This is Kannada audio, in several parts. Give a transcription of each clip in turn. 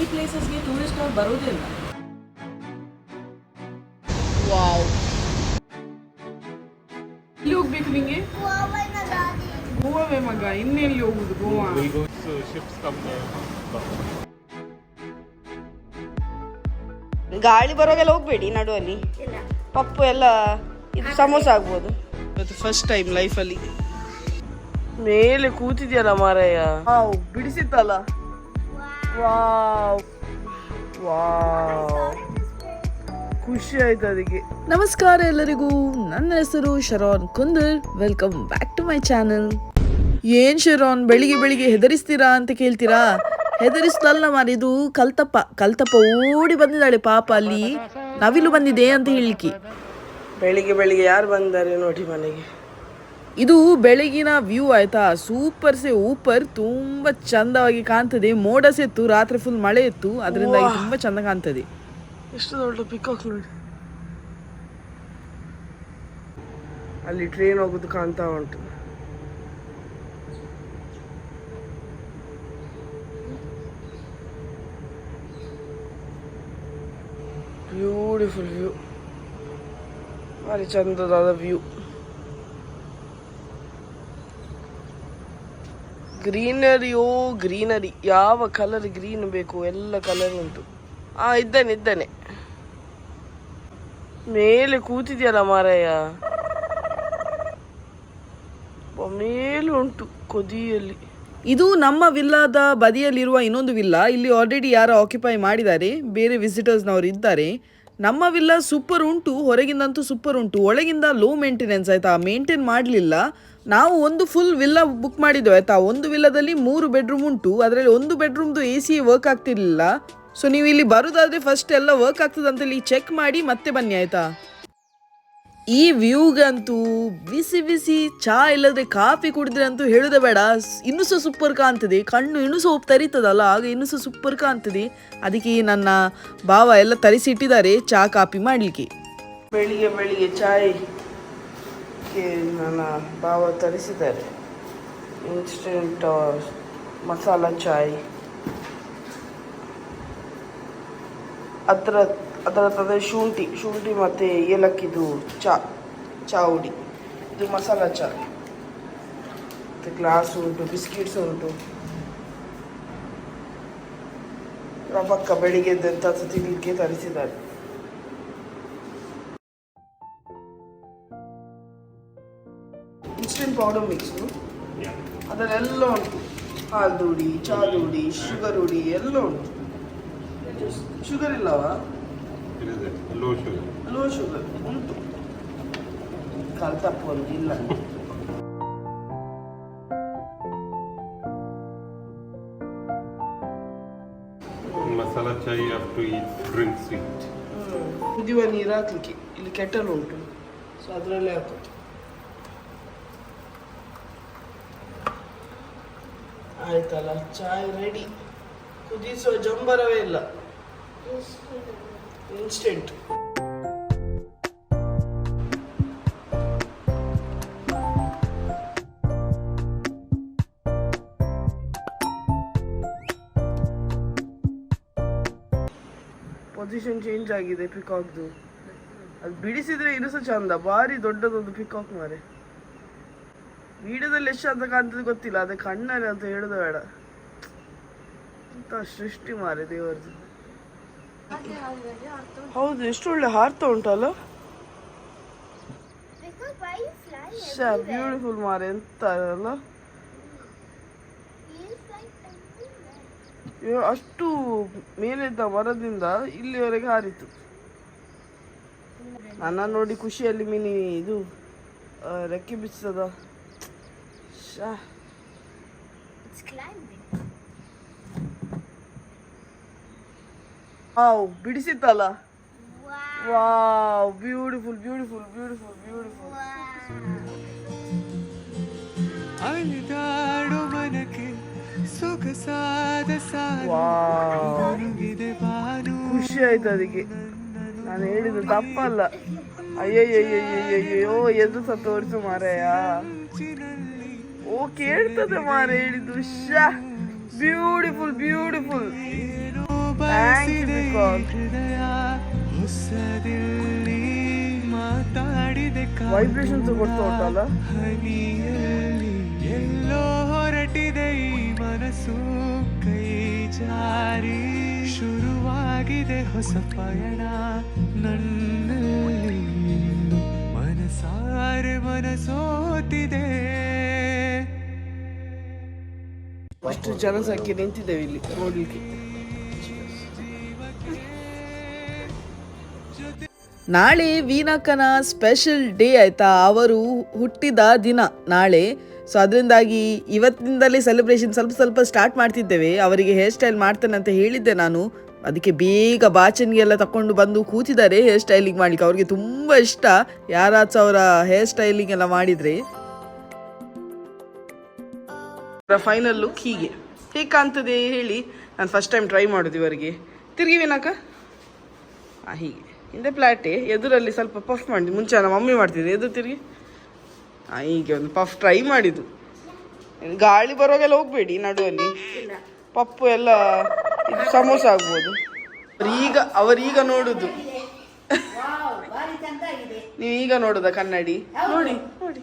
ಈ ಪ್ಲೇಸಸ್ಗೆ ಟೂರಿಸ್ಟ್ ಅವ್ರು ಬರೋದಿಲ್ಲ ವಾವ್. ಇಲ್ಲಿ ಹೋಗ್ಬೇಕು ನಿಂಗೆ? ಗೋವಾವೇ ಮಗ ಇನ್ನೆಲ್ಲಿ ಹೋಗುದು ಗೋವಾ. ಗಾಳಿ ಬರೋಗೆಲ್ಲ ಹೋಗ್ಬೇಡಿ ನಡುವಲ್ಲಿ. ಪಪ್ಪು ಎಲ್ಲ ಇದು ಸಮೋಸ ಆಗ್ಬೋದು. ಇವತ್ತು ಫಸ್ಟ್ ಟೈಮ್ ಲೈಫಲ್ಲಿ ಮೇಲೆ ಕೂತಿದ್ಯಲ್ಲ ಮಾರಯ್ಯ? ವಾವ್ ಬಿಡಿಸಿತ್ತಲ್ಲ. ವಾವ್ ವಾವ್ ಖುಷಿ ಆಯ್ತು ಅದಕ್ಕೆ ನಮಸ್ಕಾರ ಎಲ್ಲರಿಗೂ. ನನ್ನ ಹೆಸರು Sharon Kundar. Welcome back to my channel ಏನ್ ಶರೋನ್ ಬೆಳಿಗ್ಗೆ ಬೆಳಿಗ್ಗೆ ಹೆದರಿಸ್ತೀರಾ ಅಂತ ಕೇಳ್ತೀರಾ? ಹೆದರಿಸ್ತಲ್ಲ ಮಾರಿ ಇದು ಕಲ್ತಪ್ಪ. ಕಲ್ತಪ್ಪ ಓಡಿ ಬಂದಿದ್ದಾಳೆ ಪಾಪ ಅಲ್ಲಿ. ನವಿಲು ಬಂದಿದೆ ಅಂತ ಹೇಳಿಕೆ ಬೆಳಿಗ್ಗೆ ಬೆಳಿಗ್ಗೆ ಯಾರು ಬಂದಾರೆ ನೋಡಿ ಮನೆಗೆ. ಇದು ಬೆಳಗಿನ ವ್ಯೂ ಆಯ್ತಾ? ಸೂಪರ್ ಸೆ ಊಪರ್ ತುಂಬಾ ಚಂದವಾಗಿ ಕಾಣ್ತದೆ. ಮೋಡ ಸೆತ್ತು ರಾತ್ರಿ ಫುಲ್ ಮಳೆ ಇತ್ತು. ಅದರಿಂದ ತುಂಬಾ ಚಂದ ಕಾಣ್ತದೆ. ಎಷ್ಟು ದೊಡ್ಡ ಪಿಕಾಕ್ ನೋಡಿ. ಅಲ್ಲಿ ಟ್ರೈನ್ ಹೋಗೋದು ಕಾಣ್ತಾ ಉಂಟು. ಬ್ಯೂಟಿಫುಲ್ ವ್ಯೂ ಭಾರಿ ಚಂದದಾದ ವ್ಯೂ ಗ್ರೀನರಿಯೋ ಗ್ರೀನರಿ ಯಾವ ಕಲರ್ ಗ್ರೀನ್ ಬೇಕು, ಎಲ್ಲ ಕಲರ್ ಉಂಟು. ಆ, ಇದ್ದಾನೆ ಇದ್ದಾನೆ. ಮೇಲೆ ಕೂತಿದ್ಯಲ್ಲ ಮಾರಯ್ಯ ಮೇಲೆ ಉಂಟು ಕೊದಿಯಲ್ಲಿ. ಇದು ನಮ್ಮ ವಿಲ್ಲಾದ ಬದಿಯಲ್ಲಿರುವ ಇನ್ನೊಂದು ವಿಲ್ಲಾ. ಇಲ್ಲಿ ಆಲ್ರೆಡಿ ಯಾರು ಆಕ್ಯುಪೈ ಮಾಡಿದ್ದಾರೆ. ಬೇರೆ ವಿಸಿಟರ್ಸ್ನವರು ಇದ್ದಾರೆ. ನಮ್ಮ ವಿಲ್ಲ ಸೂಪರ್ ಉಂಟು, ಹೊರಗಿಂದಂತೂ ಸೂಪರ್ ಉಂಟು. ಒಳಗಿಂದ ಲೋ ಮೇಂಟೆನೆನ್ಸ್ ಆಯ್ತಾ? ಮೇಂಟೈನ್ ಮಾಡಲಿಲ್ಲ. ನಾವು ಒಂದು ಫುಲ್ ವಿಲ್ಲ ಬುಕ್ ಮಾಡಿದ್ದೇವೆ ಆಯಿತಾ? ಒಂದು ವಿಲ್ಲದಲ್ಲಿ ಮೂರು ಬೆಡ್ರೂಮ್ ಉಂಟು. ಅದರಲ್ಲಿ ಒಂದು ಬೆಡ್ರೂಮ್ದು ಎ ಸಿ ವರ್ಕ್ ಆಗ್ತಿರ್ಲಿಲ್ಲ. ಸೊ ನೀವು ಇಲ್ಲಿ ಬರೋದಾದರೆ ಫಸ್ಟ್ ಎಲ್ಲ ವರ್ಕ್ ಆಗ್ತದಂತಲ್ಲಿ ಚೆಕ್ ಮಾಡಿ ಮತ್ತೆ ಬನ್ನಿ ಆಯ್ತಾ? ಈ ವ್ಯೂಗಂತೂ ಬಿಸಿ ಬಿಸಿ ಚಾ ಇಲ್ಲದ್ರೆ ಕಾಫಿ ಕುಡಿದ್ರೆ ಅಂತೂ ಹೇಳುದ ಬೇಡ. ಇನ್ನು ಸಹ ಸೂಪರ್ ಕಾಣ್ತದೆ. ಕಣ್ಣು ಇನ್ನೂ ಸಹ ತರಿತದಲ್ಲ, ಆಗ ಇನ್ನೂ ಸಹ ಸೂಪರ್ ಕಾಣ್ತದೆ. ಅದಕ್ಕೆ ನನ್ನ ಭಾವ ಎಲ್ಲ ತರಿಸಿಟ್ಟಿದ್ದಾರೆ ಚಾ ಕಾಫಿ ಮಾಡಲಿಕ್ಕೆ. ಬೆಳಿಗ್ಗೆ ಬೆಳಿಗ್ಗೆ ಚಾಯ್ ನನ್ನ ಭಾವ ತರಿಸಿದ್ದಾರೆ. ಇನ್ಸ್ಟೆಂಟ್ ಮಸಾಲ ಚಾಯ್. ಅದರ ಅದರ ತಂದೆ ಶುಂಠಿ ಶುಂಠಿ ಮತ್ತು ಏಲಕ್ಕಿದು ಚಾ ಚಾ ಉಡಿ ಇದು ಮಸಾಲ ಚಾ. ಮತ್ತು ಗ್ಲಾಸ್ ಉಂಟು ಬಿಸ್ಕಿಟ್ಸ್ ಉಂಟು. ರವಕ್ಕ ಬೆಳಿಗ್ಗೆ ಎದ್ದಂತ ತಿನ್ನಲಿಕ್ಕೆ ತರಿಸಿದ್ದಾರೆ. Instant powder mix. ಅದರೆಲ್ಲ ಉಂಟು. ಹಾಲು ಹುಡಿ ಚಾದು ಹುಡಿ ಶುಗರ್ ಉಡಿ ಎಲ್ಲ ಉಂಟು. ಶುಗರ್ ಇಲ್ಲವಾ? It low sugar. Low sugar ಉಂಟು ಕಲ್ತಪ್ಪ ಒಂದು ಇಲ್ಲ masala chai up to eat drink sweet ಕುದಿಯುವ ನೀರು ಹಾಕ್ಲಿಕ್ಕೆ. ಇಲ್ಲಿ ಕೆಟಲ್ ಉಂಟು. ಸೊ ಅದರಲ್ಲೇ ಹಾಕೋದು ಆಯ್ತಲ್ಲ ಚಾಯ್ ರೆಡಿ ಕುದಿಸುವ ಜಂಬರವೇ ಇಲ್ಲ. ಇನ್ಸ್ಟೆಂಟ್ ಪೊಸಿಷನ್ ಚೇಂಜ್ ಆಗಿದೆ ಪಿಕಾಕ್ದು ಅದು ಬಿಡಿಸಿದ್ರೆ ಇನ್ನೂ ಸಹ ಚಂದ. ಭಾರಿ ದೊಡ್ಡದೊಂದು ಪಿಕಾಕ್ ಮಾರೆ. ವಿಡಿಯೋದಲ್ಲಿ ಎಷ್ಟು ಅಂತ ಕಾಣ್ತದೆ ಗೊತ್ತಿಲ್ಲ. ಅದೇ ಕಣ್ಣಲ್ಲಿ ಅಂತ ಹೇಳೋದು ಬೇಡ. ಅಂತ ಸೃಷ್ಟಿ ಮಾರೆ ದೇವರದು ಹೌದು, ಎಷ್ಟು ಒಳ್ಳೆ ಹಾರ್ತಾ ಉಂಟಲ್ಲ? ಬ್ಯೂಟಿಫುಲ್ ಮಾರೆ ಎಂತ. ಅಷ್ಟು ಮೇಲಿದ್ದ ಮರದಿಂದ ಇಲ್ಲಿವರೆಗೆ ಹಾರಿತು. ನನ್ನ ನೋಡಿ ಖುಷಿಯಲ್ಲಿ ಮಿನಿ ಇದು ರೆಕ್ಕೆ ಬಿಚ್ಚದ ಶಾ wow ಬಿಡಿಸಿತ್ತಲ್ಲ. Wow. Beautiful beautiful beautiful beautiful ಅಲಿದಾಡು ಮನಕ್ಕೆ ಸೊಗಸಾದ ಸಾಗಿದೆ ಬಾನು. ಖುಷಿ ಆಯ್ತು ಅದಕ್ಕೆ. ನಾನು ಹೇಳಿದ್ದು ತಪ್ಪಲ್ಲ. ಅಯ್ಯಯ್ಯಯ್ಯಯ್ಯಯ್ಯೋ ಎದು ಸಹ ತೋರಿಸು ಮಾರಾಯ ಓ ಕೇಳ್ತದೆ ಮಾರ ಹೇಳಿದ್ದು. ಶಾ ಬ್ಯೂಟಿಫುಲ್ ಬ್ಯೂಟಿಫುಲ್ ಹೃದಯ ಹೊಸದಿಲ್ಲಿ ಮಾತಾಡಿದೆ ವೈಬ್ರೇಷನ್ಸ್ ಕೊಡ್ತಾ ಉಂಟಲ್ಲ ಎಲ್ಲೋ ಹೊರಟಿದೆ ಈ ಮನಸ್ಸು ಕೈ ಜಾರಿ ಶುರುವಾಗಿದೆ ಹೊಸ ಪಯಣ ನನ್ನಲ್ಲಿ ಮನಸಾರೆ ಮನಸೋತಿದೆ ಅಷ್ಟು ಜನಸಂಖ್ಯೆ ನಿಂತಿದ್ದೇವೆ ಇಲ್ಲಿ. ನೋಡ್ಲಿಕ್ಕೆ. ನಾಳೆ ವೀನಕ್ಕನ ಸ್ಪೆಷಲ್ ಡೇ ಆಯಿತಾ? ಅವರು ಹುಟ್ಟಿದ ದಿನ ನಾಳೆ. ಸೊ ಅದರಿಂದಾಗಿ ಇವತ್ತಿನಿಂದಲೇ ಸೆಲೆಬ್ರೇಷನ್ ಸ್ವಲ್ಪ ಸ್ವಲ್ಪ ಸ್ಟಾರ್ಟ್ ಮಾಡ್ತಿದ್ದೇವೆ. ಅವರಿಗೆ ಹೇರ್ ಸ್ಟೈಲ್ ಮಾಡ್ತೇನೆ ಅಂತ ಹೇಳಿದ್ದೆ ನಾನು. ಅದಕ್ಕೆ ಬೇಗ ಬಾಚನ್ಗೆಲ್ಲ ತಕೊಂಡು ಬಂದು ಕೂತಿದ್ದಾರೆ ಹೇರ್ ಸ್ಟೈಲಿಂಗ್ ಮಾಡ್ಲಿಕ್ಕೆ. ಅವ್ರಿಗೆ ತುಂಬ ಇಷ್ಟ. ಯಾರಾದ್ರೂ ಅವರ ಹೇರ್ ಸ್ಟೈಲಿಂಗ್ ಎಲ್ಲ ಮಾಡಿದರೆ. ಫೈನಲ್ ಲುಕ್ ಹೀಗೆ ಹೇಗೆ. ಕಾಣ್ತದೆ ಹೇಳಿ. ನಾನು ಫಸ್ಟ್ ಟೈಮ್ ಟ್ರೈ ಮಾಡೋದು ಇವರಿಗೆ. ತಿರುಗಿ ವಿನಾಕ ಹಾಂ ಹೀಗೆ. ಹಿಂದೆ ಪ್ಲಾಟೆ ಎದುರಲ್ಲಿ ಸ್ವಲ್ಪ ಪಫ್ ಮಾಡಿ. ಮುಂಚೆ ನಮ್ಮ ಮಮ್ಮಿ ಮಾಡ್ತಿದ್ದೆ ಎದುರು ತಿರುಗಿ? ಹಾಂ ಹೀಗೆ ಒಂದು ಪಫ್ ಟ್ರೈ ಮಾಡಿದ್ದು. ಗಾಳಿ ಬರುವಾಗೆಲ್ಲ ಹೋಗಬೇಡಿ ನಡುವಲ್ಲಿ. ಪಪ್ಪು ಎಲ್ಲ ಇದು ಸಮೋಸ ಆಗ್ಬೋದು. ಈಗ ಅವರೀಗ ನೋಡುದು. ನೀವು ಈಗ ನೋಡುದ ಕನ್ನಡಿ? ನೋಡಿ ನೋಡಿ.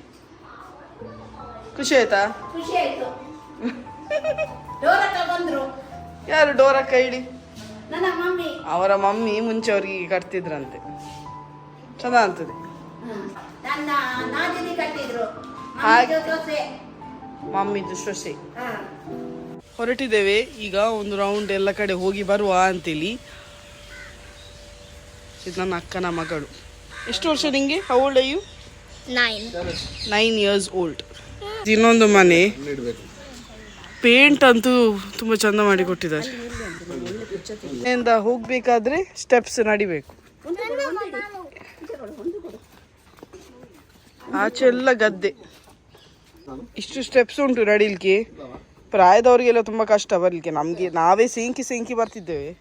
ಖುಷಿ ಆಯ್ತಾ? ಯಾರು ಡೋರಕ್ಕ ಇಡಿ ಅವರ ಮಮ್ಮಿ ಮುಂಚೆ ಅವ್ರಿಗೆ ಕಟ್ತಿದ್ರಂತೆ. ಚಂದ ಅಂತದೆ. ಮಮ್ಮಿದು ಸೊಸೆ. ಹಾ. ಹೊರಟಿದ್ದೇವೆ. ಈಗ ಒಂದು ರೌಂಡ್ ಎಲ್ಲ ಕಡೆ ಹೋಗಿ ಬರುವ ಅಂತೇಳಿ. ಇದು ನನ್ನ ಅಕ್ಕನ ಮಗಳು. ಎಷ್ಟು ವರ್ಷ ನಿಂಗೆ? ಓಲ್ಡ್ ಅಯ್ಯು Nine. ನೈನ್ ಇಯರ್ಸ್ ಓಲ್ಡ್ ಇನ್ನೊಂದು ಮನೆ. ಪೇಂಟ್ ಅಂತೂ ತುಂಬ ಚಂದ ಮಾಡಿ ಕೊಟ್ಟಿದ್ದಾರೆ. ಮನೆಯಿಂದ ಹೋಗ್ಬೇಕಾದ್ರೆ ಸ್ಟೆಪ್ಸ್ ನಡಿಬೇಕು. ಆಚೆ ಎಲ್ಲ ಗದ್ದೆ. ಇಷ್ಟು ಸ್ಟೆಪ್ಸ್ ಉಂಟು ನಡಿಲಿಕ್ಕೆ. ಪ್ರಾಯದವರಿಗೆಲ್ಲ ತುಂಬ ಕಷ್ಟ ಬರಲಿಕ್ಕೆ. ನಮಗೆ ನಾವೇ ಸೇಂಕಿ ಸೇಂಕಿ ಬರ್ತಿದ್ದೇವೆ.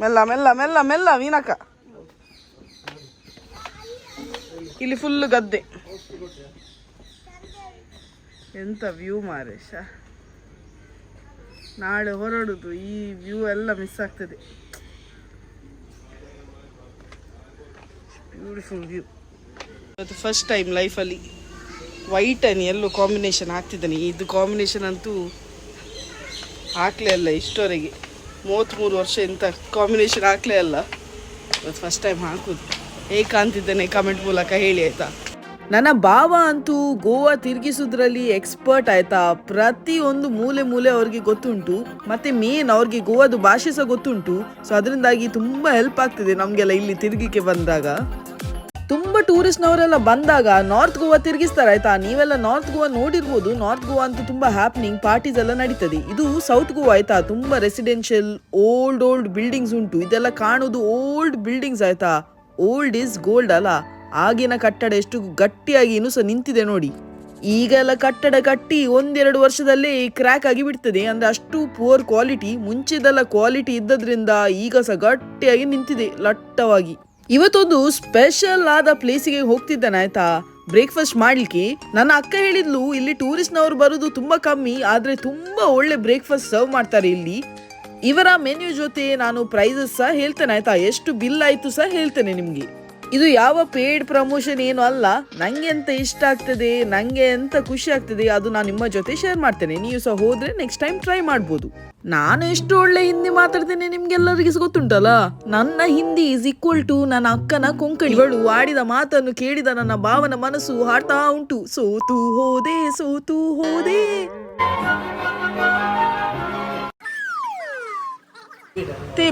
ಮೆಲ್ಲ ಮೆಲ್ಲ ಮೆಲ್ಲ ಮೆಲ್ಲ ವೀನಕ ಇಲ್ಲಿ ಫುಲ್ ಗದ್ದೆ. ಎಂತ ವ್ಯೂ ಮಾರೇಶ ನಾಳೆ ಹೊರಡುದು, ಈ ವ್ಯೂ ಎಲ್ಲ ಮಿಸ್ ಆಗ್ತದೆ. ಬ್ಯೂಟಿಫುಲ್ ವ್ಯೂ ಇವತ್ತು ಫಸ್ಟ್ ಟೈಮ್ ಲೈಫಲ್ಲಿ ವೈಟ್ ಆ್ಯಂಡ್ ಎಲ್ಲೋ ಕಾಂಬಿನೇಷನ್ ಹಾಕ್ತಿದ್ದಾನೆ. ಇದು ಕಾಂಬಿನೇಷನ್ ಅಂತೂ ಹಾಕ್ಲೇ ಅಲ್ಲ ಇಷ್ಟವರೆಗೆ ಮೂವತ್ತ್ಮೂರು ವರ್ಷ ಇಂಥ ಕಾಂಬಿನೇಷನ್ ಹಾಕ್ಲೇ ಅಲ್ಲ. ಇವತ್ತು ಫಸ್ಟ್ ಟೈಮ್ ಹಾಕುದು. ಹೇಗೆ ಕಾಣ್ತಿದ್ದಾನೆ ಕಮೆಂಟ್ ಮೂಲಕ ಹೇಳಿ ಆಯ್ತಾ? ನನ್ನ ಭಾವ ಅಂತೂ ಗೋವಾ ತಿರುಗಿಸೋದ್ರಲ್ಲಿ ಎಕ್ಸ್ಪರ್ಟ್ ಆಯ್ತಾ? ಪ್ರತಿಯೊಂದು ಮೂಲೆ ಮೂಲೆ ಅವ್ರಿಗೆ ಗೊತ್ತುಂಟು, ಮತ್ತೆ ಮೇನ್ ಅವ್ರಿಗೆ ಗೋವಾದು ಭಾಷೆ ಸಹ ಗೊತ್ತುಂಟು. ಸೊ ಅದರಿಂದಾಗಿ ತುಂಬಾ ಹೆಲ್ಪ್ ಆಗ್ತಿದೆ ನಮಗೆಲ್ಲ ಇಲ್ಲಿ ತಿರುಗಿಕೆ ಬಂದಾಗ. ತುಂಬ ಟೂರಿಸ್ಟ್ನವರೆಲ್ಲ ಬಂದಾಗ ನಾರ್ತ್ ಗೋವಾ ತಿರುಗಿಸ್ತಾರೆ ಆಯ್ತಾ? ನೀವೆಲ್ಲ ನಾರ್ತ್ ಗೋವಾ ನೋಡಿರ್ಬೋದು. ನಾರ್ತ್ ಗೋವಾ ಅಂತೂ ತುಂಬ ಹ್ಯಾಪ್ನಿಂಗ್ ಪಾರ್ಟೀಸ್ ಎಲ್ಲ ನಡೀತದೆ. ಇದು ಸೌತ್ ಗೋವಾ ಆಯ್ತಾ? ತುಂಬ ರೆಸಿಡೆನ್ಷಿಯಲ್ ಓಲ್ಡ್ ಓಲ್ಡ್ ಬಿಲ್ಡಿಂಗ್ಸ್ ಉಂಟು. ಇದೆಲ್ಲ ಕಾಣೋದು ಓಲ್ಡ್ ಬಿಲ್ಡಿಂಗ್ಸ್ ಆಯ್ತಾ? ಓಲ್ಡ್ ಇಸ್ ಗೋಲ್ಡ್ ಅಲ್ಲ? ಆಗಿನ ಕಟ್ಟಡ ಎಷ್ಟು ಗಟ್ಟಿಯಾಗಿ ಇನ್ನೂ ಸಹ ನಿಂತಿದೆ ನೋಡಿ. ಈಗೆಲ್ಲ ಕಟ್ಟಡ ಕಟ್ಟಿ ಒಂದೆರಡು ವರ್ಷದಲ್ಲೇ ಕ್ರ್ಯಾಕ್ ಆಗಿ ಬಿಡ್ತದೆ. ಅಂದ್ರೆ ಅಷ್ಟು ಪುವರ್ ಕ್ವಾಲಿಟಿ ಮುಂಚೆದೆಲ್ಲ ಕ್ವಾಲಿಟಿ ಇದ್ದದ್ರಿಂದ ಈಗ ಸಹ ಗಟ್ಟಿಯಾಗಿ ನಿಂತಿದೆ ಲಟ್ಟವಾಗಿ. ಇವತ್ತೊಂದು ಸ್ಪೆಷಲ್ ಆದ ಪ್ಲೇಸಿಗೆ ಹೋಗ್ತಿದ್ದಾನೆ, ಆಯ್ತಾ? ಬ್ರೇಕ್ಫಾಸ್ಟ್ ಮಾಡ್ಲಿಕ್ಕೆ. ನನ್ನ ಅಕ್ಕ ಹೇಳಿದ್ಲು, ಇಲ್ಲಿ ಟೂರಿಸ್ಟ್ನವರು ಬರೋದು ತುಂಬಾ ಕಮ್ಮಿ, ಆದ್ರೆ ತುಂಬಾ ಒಳ್ಳೆ ಬ್ರೇಕ್ಫಾಸ್ಟ್ ಸರ್ವ್ ಮಾಡ್ತಾರೆ ಇಲ್ಲಿ. ಇವರ ಮೆನ್ಯೂ ಜೊತೆ ನಾನು ಪ್ರೈಸಸ್ ಸಹ ಹೇಳ್ತೇನೆ, ಆಯ್ತಾ? ಎಷ್ಟು ಬಿಲ್ ಆಯ್ತು ಸಹ ಹೇಳ್ತೇನೆ ನಿಮ್ಗೆ. ಇದು ಯಾವ ಪೇಯ್ಡ್ ಪ್ರಮೋಷನ್ ಏನು ಅಲ್ಲ. ನಂಗೆ ಎಂತ ಇಷ್ಟ ಆಗ್ತದೆ, ನಂಗೆ ಎಂತ ಖುಷಿ ಆಗ್ತದೆ, ಅದು ನಾನು ನಿಮ್ಮ ಜೊತೆ ಶೇರ್ ಮಾಡ್ತೇನೆ. ನೀವು ಸಹ ಹೋದ್ರೆ ನೆಕ್ಸ್ಟ್ ಟೈಮ್ ಟ್ರೈ ಮಾಡ್ಬೋದು. ನಾನು ಎಷ್ಟು ಒಳ್ಳೆ ಹಿಂದಿ ಮಾತಾಡ್ತೇನೆ ನಿಮ್ಗೆಲ್ಲರಿಗೂ ಗೊತ್ತುಂಟಲ್ಲ? ನನ್ನ ಹಿಂದಿ ಇಸ್ ಈಕ್ವಲ್ ಟು ನನ್ನ ಅಕ್ಕನ ಕೊಂಕಣಿಗಳು ಆಡಿದ ಮಾತನ್ನು ಕೇಳಿದ ನನ್ನ ಭಾವನ ಮನಸ್ಸು ಹಾಡ್ತಾ ಉಂಟು. ಸೋತು ಹೋದೆ ಸೋತು ಹೋದೆ.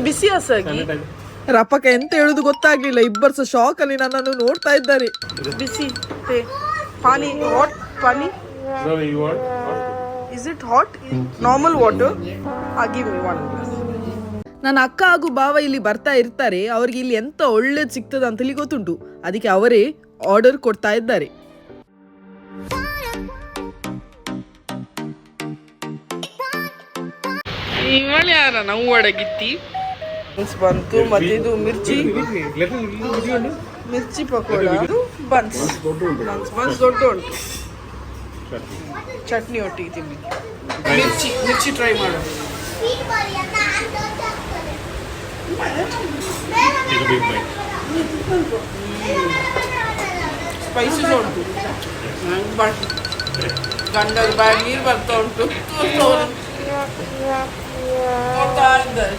ಬಿಸಿ ಹಸಾಗಿ ರಪ್ಪಕ ಎಂತ ಹೇಳುದು ಗೊತ್ತಾಗ್ಲಿಲ್ಲ. ಇಬ್ಬರು ಸಹ ಶಾಕ್ ಅಲ್ಲಿ ನನ್ನನ್ನು ನೋಡ್ತಾ ಇದ್ದಾರೆ. ಬಿಸಿ ತೇ ಪಾನಿ hot pani? Is it hot normal water ಆಗಿ ಒನ್ ನನ್ನ ಅಕ್ಕ ಹಾಗೂ ಭಾವ ಇಲ್ಲಿ ಬರ್ತಾ ಇರ್ತಾರೆ. ಅವ್ರಿಗೆ ಇಲ್ಲಿ ಎಂತ ಒಳ್ಳೇದು ಸಿಗ್ತದೆ ಅಂತ ಇಲ್ಲಿ ಗೊತ್ತುಂಟು. ಅದಕ್ಕೆ ಅವರೇ ಆರ್ಡರ್ ಕೊಡ್ತಾ ಇದ್ದಾರೆ. ಇವಳು ಯಾರ ನಾವು ಒಡಗಿತ್ತಿ ಬನ್ಸ್ ಬಂತು ಮತ್ತೆ ಇದು ಮಿರ್ಚಿ ಮಿರ್ಚಿ ಪಕೋಡ ಅದು ಬನ್ಸ್ ಬನ್ಸ್ ಬನ್ಸ್ ದೊಡ್ಡ ಉಂಟು ಚಟ್ನಿ ಒಟ್ಟಿಗೆ ತಿನ್ನಿ. ಮಿರ್ಚಿ ಮಿರ್ಚಿ ಟ್ರೈ ಮಾಡೋ. ಸ್ಪೈಸಸ್ ಉಂಟು. ಗಂಡದ ಬ್ಯಾಗ್ ನೀರು ಬರ್ತಾ ಉಂಟು. ಇದ್ದಾರೆ.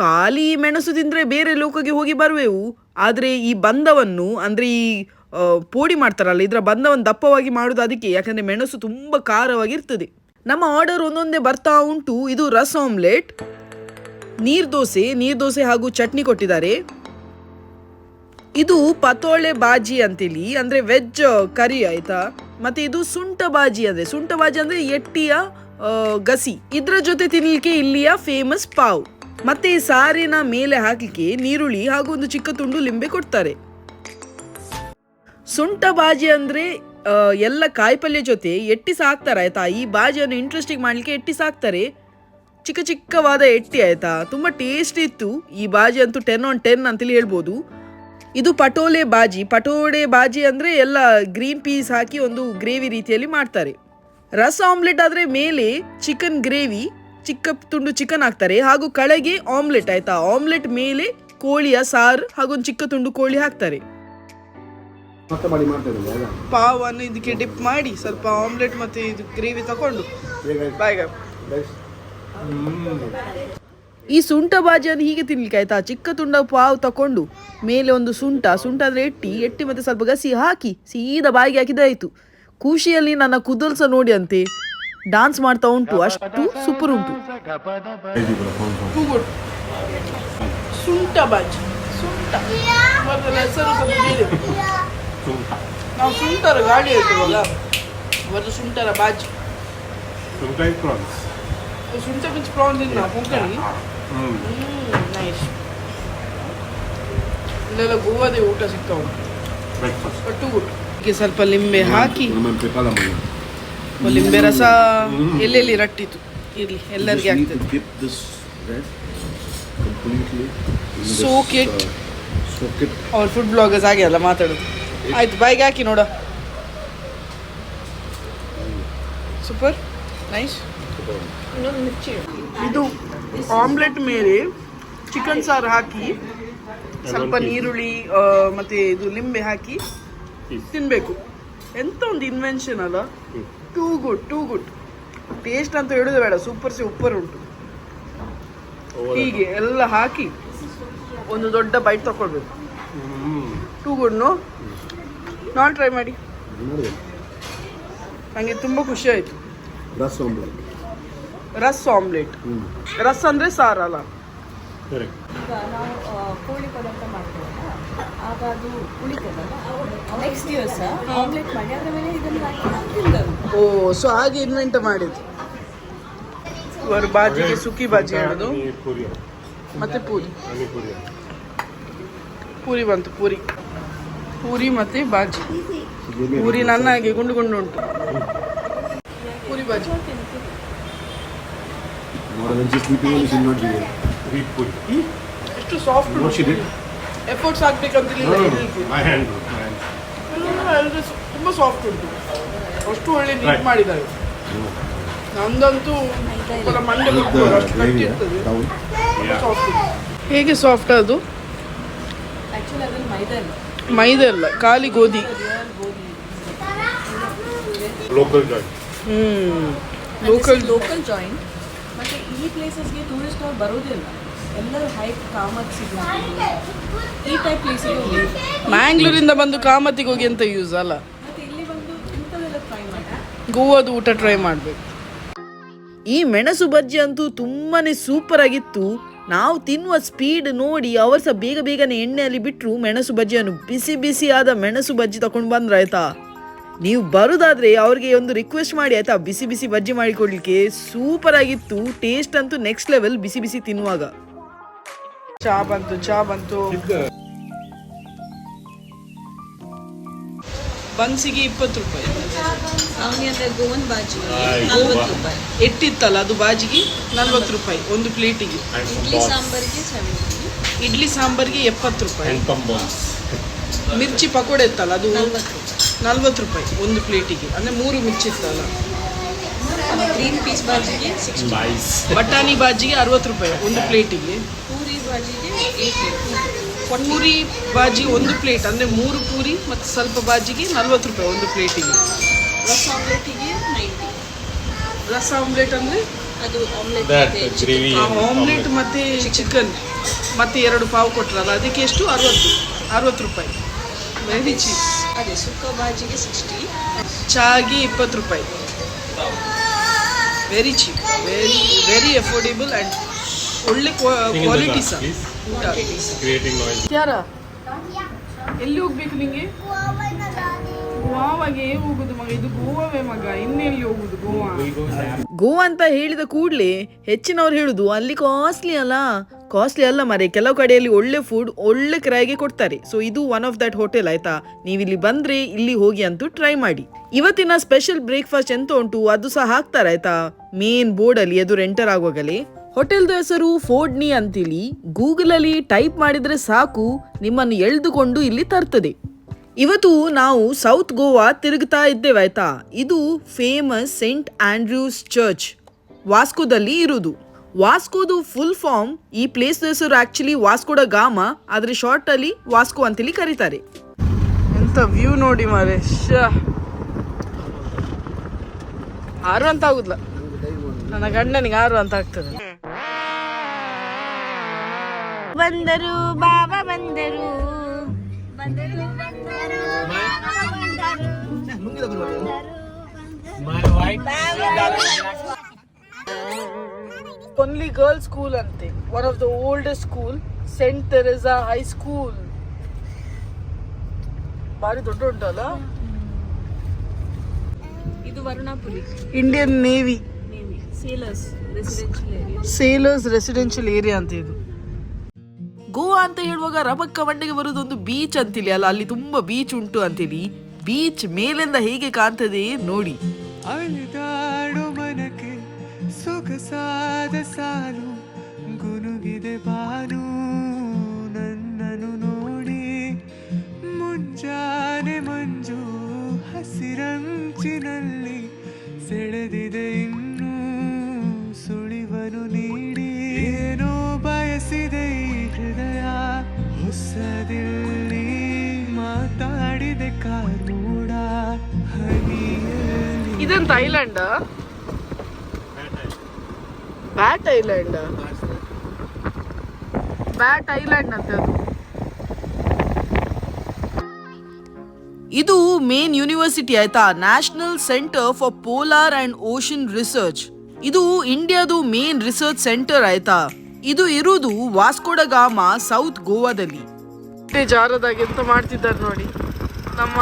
ಖಾಲಿ ಮೆಣಸು ತಿಂದರೆ ಬೇರೆ ಲೋಕಕ್ಕೆ ಹೋಗಿ ಬರುವೆವು. ಆದರೆ ಈ ಬಂಧವನ್ನು ಅಂದ್ರೆ ಈ ಪೋಡಿ ಮಾಡ್ತಾರಲ್ಲ, ಇದರ ಬಂಧವನ್ನು ದಪ್ಪವಾಗಿ ಮಾಡೋದು ಅದಕ್ಕೆ, ಯಾಕಂದ್ರೆ ಮೆಣಸು ತುಂಬಾ ಖಾರವಾಗಿರ್ತದೆ. ನಮ್ಮ ಆರ್ಡರ್ ಒಂದೊಂದೇ ಬರ್ತಾ ಉಂಟು, ಇದು ರಸ್ ಆಮ್ಲೆಟ್ ನೀರ್ ದೋಸೆ ನೀರ್ ದೋಸೆ ಹಾಗೂ ಚಟ್ನಿ ಕೊಟ್ಟಿದ್ದಾರೆ. ಇದು ಪತೋಳೆ ಬಾಜಿ ಅಂತೇಳಿ ಅಂದ್ರೆ ವೆಜ್ ಕರಿ ಆಯ್ತಾ? ಮತ್ತೆ ಇದು ಸುಂಟ ಬಾಜಿ ಅಂದ್ರೆ ಸುಂಟ ಬಾಜಿ ಅಂದ್ರೆ ಎಟ್ಟಿಯ ಗಸಿ. ಇದರ ಜೊತೆ ತಿನ್ನಲಿಕ್ಕೆ ಇಲ್ಲಿಯ ಫೇಮಸ್ ಪಾವ್. ಮತ್ತೆ ಈ ಸಾರಿನ ಮೇಲೆ ಹಾಕಲಿಕ್ಕೆ ನೀರುಳ್ಳಿ ಹಾಗೂ ಒಂದು ಚಿಕ್ಕ ತುಂಡು ಲಿಂಬೆ ಕೊಡ್ತಾರೆ. ಸುಂಟ ಬಾಜಿ ಅಂದ್ರೆ ಎಲ್ಲ ಕಾಯಿಪಲ್ಯ ಜೊತೆ ಎಟ್ಟಿ ಸಾಕ್ತಾರೆ ಆಯ್ತಾ? ಈ ಬಾಜಿಯನ್ನು ಇಂಟ್ರೆಸ್ಟಿಂಗ್ ಮಾಡ್ಲಿಕ್ಕೆ ಎಟ್ಟಿ ಸಾಕ್ತಾರೆ? ಚಿಕ್ಕ ಚಿಕ್ಕವಾದ ಎಟ್ಟಿ ಆಯ್ತಾ? ತುಂಬಾ ಟೇಸ್ಟ್ ಇತ್ತು. ಈ ಬಾಜಿ ಅಂತೂ ಟೆನ್ ಆನ್ ಟೆನ್ ಅಂತೇಳಿ ಹೇಳ್ಬೋದು. ಇದು ಪಟೋಲೆ ಬಾಜಿ. ಪಟೋಡೆ ಬಾಜಿ ಅಂದ್ರೆ ಎಲ್ಲ ಗ್ರೀನ್ ಪೀಸ್ ಹಾಕಿ ಒಂದು ಗ್ರೇವಿ ರೀತಿಯಲ್ಲಿ ಮಾಡ್ತಾರೆ. ರಸ್ ಆಮ್ಲೆಟ್ ಆದ್ರೆ ಮೇಲೆ ಚಿಕನ್ ಗ್ರೇವಿ ಚಿಕ್ಕ ತುಂಡು ಚಿಕನ್ ಹಾಕ್ತಾರೆ. ಹಾಗೂ ಕಳೆಗೆ ಆಮ್ಲೆಟ್ ಆಯ್ತಾ? ಆಮ್ಲೆಟ್ ಮೇಲೆ ಕೋಳಿಯ ಸಾರು ಹಾಗೂ ಒಂದು ಚಿಕ್ಕ ತುಂಡು ಕೋಳಿ ಹಾಕ್ತಾರೆ. ಪಾವನ್ನು ಇದಕ್ಕೆ ಡಿಪ್ ಮಾಡಿ ಸ್ವಲ್ಪ ಆಮ್ಲೆಟ್ ಮತ್ತೆ ಇದು ಗ್ರೇವಿ ತಕೊಂಡು. ಬಾಯ್ಗ ಈ ಸುಂಟ ಬಾಜಿಯನ್ನು ಹೀಗೆ ತಿನ್ಲಿಕ್ಕೆ ಆಯ್ತಾ? ಚಿಕ್ಕ ತುಂಡ ಪಾವ್ ತಕೊಂಡು ಮೇಲೆ ಒಂದು ಸುಂಟ ಸುಂಟ ಅಂದ್ರೆ ಎಟ್ಟಿ ಎಟ್ಟಿ ಮತ್ತೆ ಸ್ವಲ್ಪ ಗಸಿ ಹಾಕಿ ಸೀದಾ ಬಾಯಿಗೆ ಹಾಕಿದಾಯ್ತು ಖುಷಿಯಲ್ಲಿ ನನ್ನ ಕುದಲ್ಸ ನೋಡಿ ಅಂತೆ. ಡಾನ್ಸ್ ಮಾಡ್ತಾ ಉಂಟು ಅಷ್ಟು ಸೂಪರ್ ಉಂಟು. ಸುಂಟ ಬಾಜಿ ಸುಂಟ. ಹೆಸರು ನಾವು ಸುಂಟರ ಗಾಡಿ ಹೇಳ್ತೀವಲ್ಲ ಅದು ಸುಂಟರ ಬಾಜಿ. ಸುಂಟ ಮಿಂಚ್ ಪ್ರಾನ್ಸ್ ಕೊಂಕಣಿ. ನೈಸ್ ಇಲ್ಲೆಲ್ಲ ಗೋವಾದೇ ಊಟ ಸಿಗ್ತಾ ಉಂಟು. Breakfast. ಬಟ್ ಟೂ ಗುಡ್ ಇದಕ್ಕೆ ಸ್ವಲ್ಪ ಲಿಂಬೆ ಹಾಕಿ. ಲಿಂಬೆ ರಸ ಎಲ್ಲೆಲ್ಲಿ ರಟ್ಟಿತು ಇರ್ಲಿ ಎಲ್ಲರಿಗೆ ಆಗ್ತದೆ. it. ಅವ್ರ ಫುಡ್ ಬ್ಲಾಗರ್ಸ್ ಆಗಿ ಅಲ್ಲ ಮಾತಾಡೋದು. ಆಯ್ತು ಬಾಯ್ಗೆ ಹಾಕಿ ನೋಡ. ಸೂಪರ್ ನೈಸ್ ಇದು ಆಮ್ಲೆಟ್ ಮೇಲೆ ಚಿಕನ್ ಸಾರು ಹಾಕಿ ಸ್ವಲ್ಪ ನೀರುಳ್ಳಿ ಆ, ಮತ್ತೆ ಇದು ಲಿಂಬೆ ಹಾಕಿ ತಿನ್ಬೇಕು. ಎಂತ ಒಂದು ಇನ್ವೆನ್ಷನ್ ಅಲ್ಲ too good too good taste ಅಂತ ಹೇಳೋದು ಬೇಡ ಸೂಪರ್ ಸೂಪರ್ ಉಪ್ಪರ್ ಉಂಟು. ಹೀಗೆ ಎಲ್ಲ ಹಾಕಿ ಒಂದು ದೊಡ್ಡ ಬೈಟ್ ತಕೊಳ್ಬೇಕು. ಟೂ ಗುಡ್ ನೋ ನಾನು ಟ್ರೈ ಮಾಡಿ. ನನಗೆ ತುಂಬ ಖುಷಿ ಆಯಿತು. ರಸ್ ಆಮ್ಲೆಟ್ ರಸ್ ಆಮ್ಲೆಟ್ ರಸ್ ಅಂದರೆ ಸಾರಲ್ಲ ಈಗ ನಾವು ಕೋಳಿ ಪದಾರ್ಥ ಮಾಡ್ತೀವಲ್ಲ ಆಗ ಅದು ಉಳಿತದಲ್ಲ ನೆಕ್ಸ್ಟ್ ದಿವಸ ಆಮ್ಲೆಟ್ ಮಾಡಿ ಅದರ ಮೇಲೆ ಇದನ್ನು ಹಾಕಿ ತಿಂದರು ಓ ಸೊ ಹಾಗೆ ಇನ್ವೆಂಟ್ ಮಾಡಿದ್ದು. ಇವರು ಬಾಜಿಗೆ ಸುಕ್ಕಿ ಬಾಜಿ ಹೇಳೋದು ಮತ್ತೆ ಪೂರಿ. ಪೂರಿ ಬಂತು ಪೂರಿ. ಪೂರಿ ಮತ್ತೆ ಬಾಜಿ. ಪೂರಿ ನನ್ನ ಹಾಗೆ ಗುಂಡು ಗುಂಡು ಉಂಟು. ಪೂರಿ ಬಾಜಿ. ಎಷ್ಟು ಸಾಫ್ಟ್? ಎಫರ್ಟ್ಸ್ ಹಾಕ್ಬೇಕಂತಿಲ್ಲ ಇಡ್ಲಿಕ್ಕೆ. My hand. My hand. ಎಲ್ಲ ಎಲ್ರು ಸ- ತುಂಬಾ ಸಾಫ್ಟ್ ಉಂಟು ಅಷ್ಟು ಒಳ್ಳೆ ನೀಟ್. ಮಾಡಿದ್ದಾರೆ ನಂದಂತೂ ಮಂಡೆ ಅಷ್ಟು ಗಟ್ಟಿ ಇರ್ತದೆ. ಸಾಫ್ಟ್ ಹೇಗೆ ಸಾಫ್ಟ್ ಅದು ಮೈದಾ ಅಲ್ಲ ಖಾಲಿ ಗೋಧಿ ಲೋಕಲ್. ಹ್ಮ್ ಲೋಕಲ್ ಲೋಕಲ್ ಜಾಯಿಂಟ್ ಮತ್ತೆ ಈ ಪ್ಲೇಸಸ್ಗೆ ಟೂರಿಸ್ಟ್ ಅವ್ರು ಬರೋದಿಲ್ಲ ಎಲ್ಲರೂ ಹೈಕ್ ಕಾಮತ್ ಸಿಗ್ಲಾಕಿದ್ದು ಈ ಟೈಪ್ ಪ್ಲೇಸಿಗೆ ಹೋಗಿ ಮ್ಯಾಂಗ್ಳೂರಿಂದ ಬಂದು ಕಾಮತ್ತಿಗೆ ಹೋಗಿ ಅಂತ ಯೂಸ್ ಅಲ್ಲ. ಮತ್ತು ಇಲ್ಲಿ ಬಂದು ಇಂಥದೆಲ್ಲ ಟ್ರೈ ಮಾಡಿ ಗೋವಾದ ಊಟ ಟ್ರೈ ಮಾಡಬೇಕು. ಈ ಮೆಣಸು ಬಜ್ಜಿ ಅಂತೂ ತುಂಬಾನೇ ಸೂಪರ್ ಆಗಿತ್ತು. ನಾವು ತಿನ್ನುವ ಸ್ಪೀಡ್ ನೋಡಿ ಅವರು ಸಹ ಬೇಗ ಬೇಗನೆ ಎಣ್ಣೆಯಲ್ಲಿ ಬಿಟ್ಟರು ಮೆಣಸು ಬಜ್ಜಿಯನ್ನು ಬಿಸಿ ಬಿಸಿ ಆದ ಮೆಣಸು ಬಜ್ಜಿ ತಗೊಂಡು ಬಂದ್ರೆ ಆಯ್ತಾ? ನೀವು ಬರೋದಾದರೆ ಅವ್ರಿಗೆ ಒಂದು ರಿಕ್ವೆಸ್ಟ್ ಮಾಡಿ ಆಯ್ತಾ? ಬಿಸಿ ಬಿಸಿ ಬಜ್ಜಿ ಮಾಡಿಕೊಡ್ಲಿಕ್ಕೆ ಸೂಪರ್ ಆಗಿತ್ತು. ಟೇಸ್ಟ್ ಅಂತೂ ನೆಕ್ಸ್ಟ್ ಲೆವೆಲ್ ಬಿಸಿ ಬಿಸಿ ತಿನ್ನುವಾಗ. ಚಾ ಬಂತು ಚಾ ಬಂತು. ಬನ್ಸಿಗೆ ಇಪ್ಪತ್ತು ರೂಪಾಯಿ. ಅವನಿಗೆ ಗೋವನ್ ಬಾಜಿ ನಲ್ವತ್ತು. ರೂಪಾಯಿ. ಎಟ್ಟಿತ್ತಲ್ಲ ಅದು ಬಾಜಿಗೆ? ನಲ್ವತ್ತು ರೂಪಾಯಿ ಒಂದು ಪ್ಲೇಟಿಗೆ. ಇಡ್ಲಿ. ಸಾಂಬಾರಿಗೆ ಸೆವೆಂಟಿ ಇಡ್ಲಿ ಸಾಂಬಾರ್ಗೆ ಎಪ್ಪತ್ತು ರೂಪಾಯಿ. ಮಿರ್ಚಿ ಪಕೋಡೆ ಇತ್ತಲ್ಲ ಅದು ನಲ್ವತ್ತು ರೂಪಾಯಿ. ಒಂದು ಪ್ಲೇಟಿಗೆ. ಅಂದರೆ ಮೂರು ಮಿರ್ಚಿ ಇತ್ತಲ್ಲ. ಗ್ರೀನ್ ಪೀಸ್ ಬಾಜಿಗೆ ಸಿಕ್ಸ್ಟಿ ಬಟಾಣಿ ಬಾಜಿಗೆ ಅರವತ್ತು ರೂಪಾಯಿ ಒಂದು ಪ್ಲೇಟಿಗೆ. ಬಾಜಿಗೆ ಏಯ್ಟಿ ಪೂರಿ ಬಾಜಿ ಒಂದು ಪ್ಲೇಟ್ ಅಂದರೆ ಮೂರು ಪೂರಿ ಮತ್ತು ಸ್ವಲ್ಪ ಬಾಜಿಗೆ ನಲ್ವತ್ತು ರೂಪಾಯಿ ಒಂದು ಪ್ಲೇಟಿಗೆ. ರಸ ಆಮ್ಲೇಟಿಗೆ ನೈಂಟಿ. ರಸ ಆಮ್ಲೆಟ್ ಅಂದರೆ? ಅದು ಆಮ್ಲೆಟ್ ಆಮ್ಲೆಟ್ ಮತ್ತು ಚಿಕನ್ ಮತ್ತು ಎರಡು ಪಾವು ಕೊಟ್ಟರಲ್ಲ ಅದಕ್ಕೆ ಎಷ್ಟು? ಅರವತ್ತು. ಅರವತ್ತು ರೂಪಾಯಿ. ವೆರಿ ಚೀಪ್ ಅದೇ ಸುಕ್ಕ ಬಾಜಿಗೆ ಸಿಕ್ಸ್ಟಿ ಚಾಗಿ ಇಪ್ಪತ್ತು ರೂಪಾಯಿ. Very cheap very very affordable and ಒಳ್ಳೆ ಕ್ವಾಲಿಟಿ ಸರ್. ಊಟ. ಯಾರ? ಎಲ್ಲಿ ಹೋಗ್ಬೇಕು ನಿಂಗೆ? ಗೋವಾಗೆ ಹೋಗುದು ಮಗ. ಇದು ಗೋವಾವೇ ಮಗ. ಇನ್ನೆಲ್ಲಿ ಹೋಗುದು ಗೋವಾ? ಗೋವಾ ಅಂತ ಹೇಳಿದ ಕೂಡಲೇ ಹೆಚ್ಚಿನವ್ರು ಹೇಳುದು ಅಲ್ಲಿ ಕಾಸ್ಟ್ಲಿ ಅಲ್ಲ. ಕಾಸ್ಟ್ಲಿ ಅಲ್ಲ ಮರೆ ಕೆಲವು ಕಡೆಯಲ್ಲಿ ಒಳ್ಳೆ ಫುಡ್ ಒಳ್ಳೆ ಕ್ರೈಗೆ ಕೊಡ್ತಾರೆ. ಸೊ ಇದು ಒನ್ ಆಫ್ ದಟ್ ಹೋಟೆಲ್ ಆಯ್ತಾ? ನೀವಿಲ್ಲಿ ಇಲ್ಲಿ ಬಂದ್ರೆ ಇಲ್ಲಿ ಹೋಗಿ ಅಂತೂ ಟ್ರೈ ಮಾಡಿ. ಇವತ್ತಿನ ಸ್ಪೆಷಲ್ ಬ್ರೇಕ್ಫಾಸ್ಟ್ ಎಂತ ಉಂಟು? ಅದು ಸಹ ಹಾಕ್ತಾರೆ ಆಯ್ತಾ? ಮೇನ್ ಬೋರ್ಡ್ ಅಲ್ಲಿ ಎದುರು ಎಂಟರ್ ಆಗುವಾಗಲೇ. ಹೋಟೆಲ್ದು ಹೆಸರು ಫೋಡ್ನಿ ಗೂಗಲ್ ಅಲ್ಲಿ ಟೈಪ್ ಮಾಡಿದ್ರೆ ಸಾಕು, ನಿಮ್ಮನ್ನು ಎಳೆದುಕೊಂಡು ಇಲ್ಲಿ ತರ್ತದೆ. ಇವತ್ತು ನಾವು ಸೌತ್ ಗೋವಾ ತಿರುಗ್ತಾ ಇದ್ದೇವೆ, ಆಯ್ತಾ? ಇದು ಫೇಮಸ್ ಸೆಂಟ್ ಆಂಡ್ರ್ಯೂಸ್ ಚರ್ಚ್, ವಾಸ್ಕೋದಲ್ಲಿ ಇರುವುದು. ವಾಸ್ಕೋದು ಫುಲ್ ಫಾರ್ಮ್, ಈ ಪ್ಲೇಸ್ ಹೆಸರು ಆಕ್ಚುಲಿ ವಾಸ್ಕೋಡ ಗಾಮ, ಆದ್ರೆ ಶಾರ್ಟ್ ಅಲ್ಲಿ ವಾಸ್ಕೋ ಅಂತೇಳಿ ಕರೀತಾರೆ. ಎಂತ ವ್ಯೂ ನೋಡಿ ಮಾರೇಶ್ ಆರು ಅಂತ ಆಗುದಿಲ್ಲ. ನನ್ನ ಗಂಡನಿಗೆ ಆರು ಅಂತ ಆಗ್ತದೆ. ಬಂದರು ಬಾಬಾ ಬಂದರು. ಓನ್ಲಿ ಗರ್ಲ್ ಸ್ಕೂಲ್ ಅಂತೆ one of the oldest school saint Teresa high school ಭಾರಿ ದೊಡ್ಡ ಉಂಟಲ್ಲ? ಇದು Varunapuri. Indian navy sailors residential area residential area ಅಂತ ಇದು. ಗೋವಾ ಅಂತ ಹೇಳುವಾಗ ರಬಕ್ಕ ಬಂಡೆಗೆ ಬರೋದೊಂದು ಬೀಚ್ ಅಂತೀಲಿ ಅಲ್ಲ ಅಲ್ಲಿ ತುಂಬಾ ಬೀಚ್ ಉಂಟು ಅಂತೀವಿ ಬೀಚ್ ಮೇಲಿಂದ ಹೇಗೆ ಕಾಣ್ತದೆ ನೋಡಿ. ಮನಕ್ಕೆ ಸೊಗಸಾದ ಸಾಲು ಗುನುಗಿದೆ ಬಾನು ನನ್ನನು ನೋಡಿ. ಮುಂಜಾನೆ ಮಂಜು ಹಸಿರಂಚಿನಲ್ಲಿ ಸೆಳೆದಿದೆ ಇದೆಂತ island bat island bat island ಅಂತ ಅದು. ಇದು ಮೇನ್ ಯೂನಿವರ್ಸಿಟಿ ಆಯ್ತಾ? National centre for polar and ocean research. ಇದು ಇಂಡಿಯಾದು ಮೇನ್ ರಿಸರ್ಚ್ ಸೆಂಟರ್ ಆಯ್ತಾ? ಇದು ಇರುವುದು ವಾಸ್ಕೋಡಗಾಮ ಸೌತ್ ಗೋವಾದಲ್ಲಿ. ಜಾರದಾಗ ಎಂತ ಮಾಡ್ತಿದ್ದಾರೆ ನೋಡಿ. ನಮ್ಮ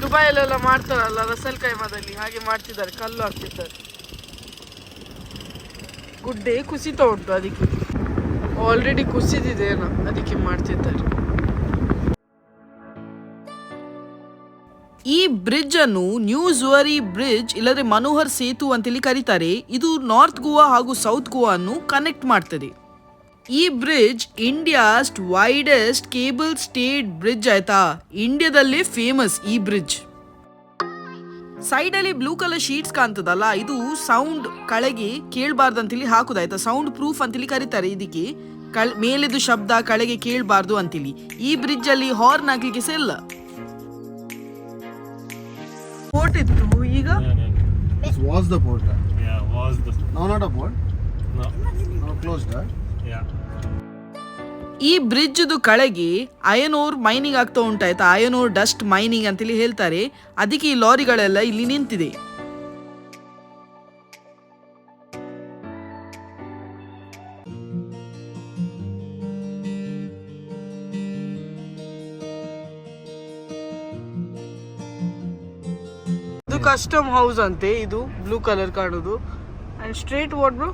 ದುಬೈಲೆಲ್ಲ ಮಾಡ್ತಾರಲ್ಲ ರಸಲ್ ಕೈಮಾದಲ್ಲಿ ಹಾಗೆ ಮಾಡ್ತಿದ್ದಾರೆ, ಕಲ್ಲು ಹಾಕ್ತಿದ್ದಾರೆ. ಗುಡ್ಡೆ ಕುಸಿತ ಉಂಟು ಅದಕ್ಕೆ. ಆಲ್ರೆಡಿ ಕುಸಿದಿದೆ ಏನೋ, ಅದಕ್ಕೆ ಮಾಡ್ತಿದ್ದಾರೆ. ಈ ಬ್ರಿಡ್ಜ್ ಅನ್ನು ನ್ಯೂ ಜುವರಿ ಬ್ರಿಡ್ಜ್ ಇಲ್ಲದೆ ಮನೋಹರ್ ಸೇತು ಅಂತೇಳಿ ಕರೀತಾರೆ. ಇದು ನಾರ್ತ್ ಗೋವಾ ಹಾಗೂ ಸೌತ್ ಗೋವಾ ಅನ್ನು ಕನೆಕ್ಟ್ ಮಾಡ್ತದೆ. ಈ bridge India's widest cable stayed bridge ಆಯ್ತಾ? ಇಂಡಿಯಾದಲ್ಲೇ ಫೇಮಸ್ ಈ ಬ್ರಿಡ್ಜ್. ಸೈಡ್ ಅಲ್ಲಿ ಬ್ಲೂ ಕಲರ್ ಶೀಟ್ಸ್ ಕಾಣ್ತದಲ್ಲ ಇದು ಸೌಂಡ್ ಕಳಗಿ ಕೇಳಬಾರ್ದು ಹಾಕುದಾಯ್ತಾ? ಸೌಂಡ್ ಪ್ರೂಫ್ ಅಂತೇಳಿ ಕರೀತಾರೆ ಇದಕ್ಕೆ. ಕಳ್ ಮೇಲೆದು ಶಬ್ದ ಕಳೆಗೆ ಕೇಳಬಾರ್ದು ಅಂತೇಳಿ. ಈ ಬ್ರಿಡ್ಜ್ ಅಲ್ಲಿ ಹಾರ್ನ್ ಹಾಕ್ಲಿಕ್ಕೆ ಸಹ ಇಲ್ಲ. ಬೋಟ್ ಇತ್ತು ಈಗ? This was port no Yeah, closed the ಈ ಬ್ರಿಡ್ಜ್ದು ಕೆಳಗೆ ಅಯನೋರ್ ಮೈನಿಂಗ್ ಆಗ್ತಾ ಉಂಟಾಯ್ತಾ? ಅಯನೋರ್ ಡಸ್ಟ್ ಮೈನಿಂಗ್ ಅಂತೇಳಿ ಹೇಳ್ತಾರೆ. ಅದಕ್ಕೆ ಈ ಲಾರಿಗಳೆಲ್ಲ ಇಲ್ಲಿ ನಿಂತಿದೆ. ಇದು ಕಸ್ಟಮ್ ಹೌಸ್ ಅಂತೆ. ಇದು ಬ್ಲೂ ಕಲರ್ ಕಾಣುದು. And straight what bro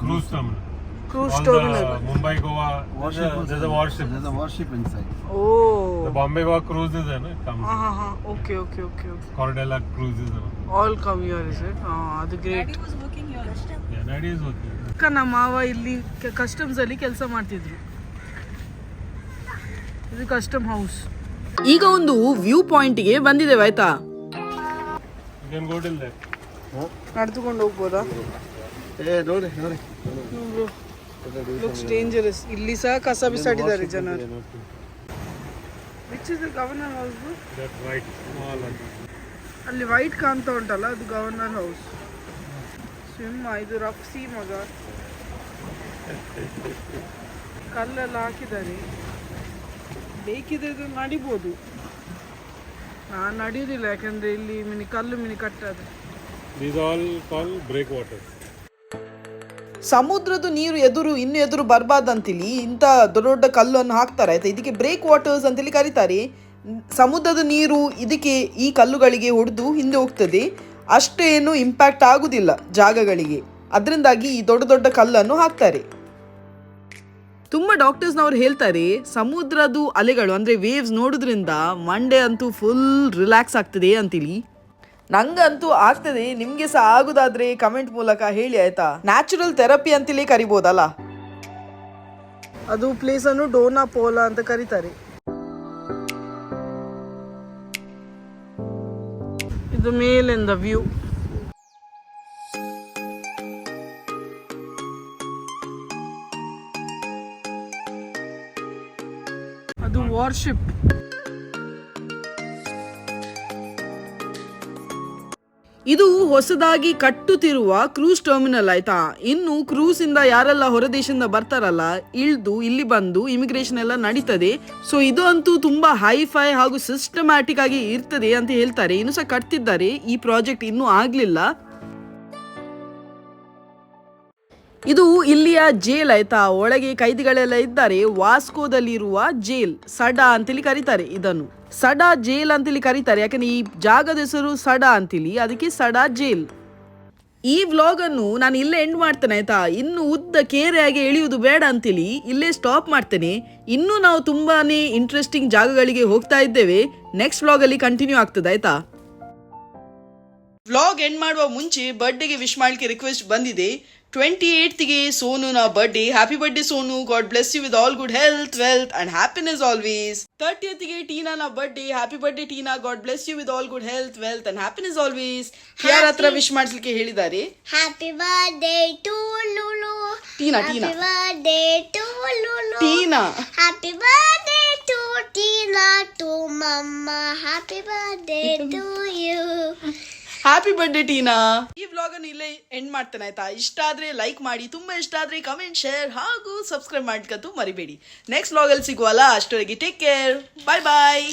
Cruise. Cruise terminal. Cruise All terminal the Mumbai Goa. Warship. There's a, there's a warship. There's a warship inside. Oh. The Bombay Goa cruises and it comes. Uh -huh. Okay, okay, okay, okay. Okay Cordella cruises and all. All come your is it ಅದು great Yeah, Daddy is working. ಅಕ್ಕ ನಮ್ಮ ಮಾವ ಇಲ್ಲಿ ಕಸ್ಟಮ್ಸ್ ಅಲ್ಲಿ ಕೆಲಸ ಮಾಡ್ತಿದ್ರು ಇದು ಕಸ್ಟಮ್ ಹೌಸ್ ಈಗ ಒಂದು ವ್ಯೂ ಪಾಯಿಂಟ್ಗೆ ಬಂದಿದ್ದೇವೆ ಆಯ್ತಾ. ನಡೆದುಕೊಂಡು ಹೋಗ್ಬೋದಾ ಏ ನೋಡಿ ನೋಡಿ ಲುಕ್ಸ್ ಡೇಂಜರಸ್ ಇಲ್ಲಿ ಸಹ ಕಸ ಬಿಸಾಡಿದ್ದಾರೆ ಜನರು. Which is governor house. ಅಲ್ಲಿ ವೈಟ್ ಕಾಣ್ತಾ ಉಂಟಲ್ಲ ಅದು ಗವರ್ನರ್ ಹೌಸ್ ಸ್ವಿಮ್ ಇದು ರಫ್ ಸಿ ಮಗ. ಕಲ್ಲೆಲ್ಲ ಹಾಕಿದ್ದಾರೆ. ಬೇಕಿದ್ರೆ ಇದು ನಡಿಬೋದು. ನಾನು ನಡೆಯುವುದಿಲ್ಲ ಯಾಕಂದ್ರೆ ಇಲ್ಲಿ ಮಿನಿ ಕಲ್ಲು ಮಿನಿ called breakwaters. ಸಮುದ್ರದ ನೀರು ಎದುರು, ಇನ್ನು ಎದುರು ಬರಬಾರ್ದಂತೇಳಿ ಇಂಥ ದೊಡ್ಡ ದೊಡ್ಡ ಕಲ್ಲನ್ನು ಹಾಕ್ತಾರೆ. ಆಯ್ತಾ? ಇದಕ್ಕೆ ಬ್ರೇಕ್ ವಾಟರ್ಸ್ ಅಂತೇಳಿ ಕರೀತಾರೆ. ಸಮುದ್ರದ ನೀರು ಇದಕ್ಕೆ ಈ ಕಲ್ಲುಗಳಿಗೆ ಹೊಡೆದು ಹಿಂದೆ ಹೋಗ್ತದೆ. ಅಷ್ಟೇನು ಇಂಪ್ಯಾಕ್ಟ್ ಆಗುದಿಲ್ಲ ಜಾಗಗಳಿಗೆ. ಅದರಿಂದಾಗಿ ಈ ದೊಡ್ಡ ದೊಡ್ಡ ಕಲ್ಲನ್ನು ಹಾಕ್ತಾರೆ. ತುಂಬ ಡಾಕ್ಟರ್ಸ್ನವ್ರು ಹೇಳ್ತಾರೆ ಸಮುದ್ರದ ಅಲೆಗಳು ಅಂದರೆ ವೇವ್ಸ್ ನೋಡೋದ್ರಿಂದ ಮಂಡೆ ಅಂತೂ ಫುಲ್ ರಿಲ್ಯಾಕ್ಸ್ ಆಗ್ತದೆ ಅಂತೇಳಿ ನಂಗಂತೂ ಆಗ್ತದೆ, ನಿಮಗೆ ಸಹ ಆಗುದಾದ್ರೆ ಕಮೆಂಟ್ ಮೂಲಕ ಹೇಳಿ, ಆಯ್ತಾ? ನ್ಯಾಚುರಲ್ ಥೆರಪಿ ಅಂತಲೇ ಕರಿಬೋದಲ್ಲ? ಅದು ಪ್ಲೇಸ್ ಅನ್ನು ಡೋನಾ ಪೋಲಾ ಅಂತ ಕರೀತಾರೆ. ಇದು ಮೇಲಿಂದ ವ್ಯೂ ಅದು ವಾರ್ಶಿಪ್ ಇದು ಹೊಸದಾಗಿ ಕಟ್ಟುತ್ತಿರುವ ಕ್ರೂಸ್ ಟರ್ಮಿನಲ್ ಆಯ್ತಾ? ಇನ್ನು ಕ್ರೂಸ್ ಇಂದ ಯಾರೆಲ್ಲ ಹೊರದೇಶದಿಂದ ಬರ್ತಾರಲ್ಲ, ಇಳ್ದು ಇಲ್ಲಿ ಬಂದು ಇಮಿಗ್ರೇಷನ್ ಎಲ್ಲ ನಡೀತದೆ. ಸೊ ಇದು ಅಂತೂ ತುಂಬಾ ಹೈಫೈ ಹಾಗೂ ಸಿಸ್ಟಮ್ಯಾಟಿಕ್ ಆಗಿ ಇರ್ತದೆ ಅಂತ ಹೇಳ್ತಾರೆ. ಇನ್ನು ಸಹ ಕಟ್ತಿದ್ದಾರೆ. ಈ ಪ್ರಾಜೆಕ್ಟ್ ಇನ್ನೂ ಆಗ್ಲಿಲ್ಲ. ಇದು ಇಲ್ಲಿಯ ಜೇಲ್ ಆಯ್ತಾ? ಒಳಗೆ ಕೈದಿಗಳೆಲ್ಲ ಇದ್ದಾರೆ. ವಾಸ್ಕೋದಲ್ಲಿರುವ ಜೇಲ್, ಸಡಾ ಅಂತೇಳಿ ಕರೀತಾರೆ ಇದನ್ನು. ಸಡಾ ಜೇಲ್ ಅಂತೇಳಿ ಕರೀತಾರೆ. ಯಾಕಂದ್ರೆ ಈ ಜಾಗದ ಹೆಸರು ಸಡಾ ಅಂತೇಳಿ ಅದಕ್ಕೆ ಸಡಾ ಜೇಲ್. ಈ ವ್ಲಾಗ್ ಅನ್ನು ನಾನು ಇಲ್ಲೇ ಎಂಡ್ ಮಾಡ್ತೇನೆ, ಆಯ್ತಾ? ಇನ್ನು ಉದ್ದ ಕೇರೆಯಾಗಿ ಎಳೆಯುವುದು ಬೇಡ ಅಂತೇಳಿ ಇಲ್ಲೇ ಸ್ಟಾಪ್ ಮಾಡ್ತೇನೆ. ಇನ್ನೂ ನಾವು ತುಂಬಾ ಇಂಟ್ರೆಸ್ಟಿಂಗ್ ಜಾಗಗಳಿಗೆ ಹೋಗ್ತಾ ಇದ್ದೇವೆ. ನೆಕ್ಸ್ಟ್ ವ್ಲಾಗಲ್ಲಿ ಕಂಟಿನ್ಯೂ ಆಗ್ತದೆ, ಆಯ್ತಾ? ವ್ಲಾಗ್ ಎಂಡ್ ಮಾಡುವ ಮುಂಚೆ ಬರ್ಡೇಗೆ ವಿಶ್ ಮಾಡ್ಲಿಕ್ಕೆ ರಿಕ್ವೆಸ್ಟ್ ಬಂದಿದೆ. ಟ್ವೆಂಟಿ ಏಯ್ತ್ಗೆ ಸೋನುನ birthday happy birthday Sonu. God bless you with all good health wealth and happiness always ತರ್ಟಿಯತ್ಗೆ ಟೀನಾನ birthday happy birthday Tina. God bless you with all good health wealth and happiness always ಯಾರ ಹತ್ರ ವಿಶ್ ಮಾಡ್ಲಿಕ್ಕೆ ಹೇಳಿದ್ದಾರೆ? Happy birthday to Lulu. Tina Tina. birthday to Lulu. Tina. Happy birthday to Tina to mumma. Happy birthday to you. Happy birthday Tina ಈ ವ್ಲಾಗ್ ಅನ್ನು ಇಲ್ಲೇ ಎಂಡ್ ಮಾಡ್ತೇನೆ, ಆಯ್ತಾ? ಇಷ್ಟ ಆದ್ರೆ ಲೈಕ್ ಮಾಡಿ, ತುಂಬಾ ಇಷ್ಟ ಆದ್ರೆ ಕಮೆಂಟ್ ಶೇರ್ ಹಾಗೂ ಸಬ್ಸ್ಕ್ರೈಬ್ ಮಾಡ್ಕಂತೂ ಮರಿಬೇಡಿ. ನೆಕ್ಸ್ಟ್ ವ್ಲಾಗ್ ಅಲ್ಲಿ ಸಿಗುವಲ್ಲ ಅಷ್ಟೊರಿಗೆ ಟೇಕ್ ಕೇರ್ ಬಾಯ್ ಬಾಯ್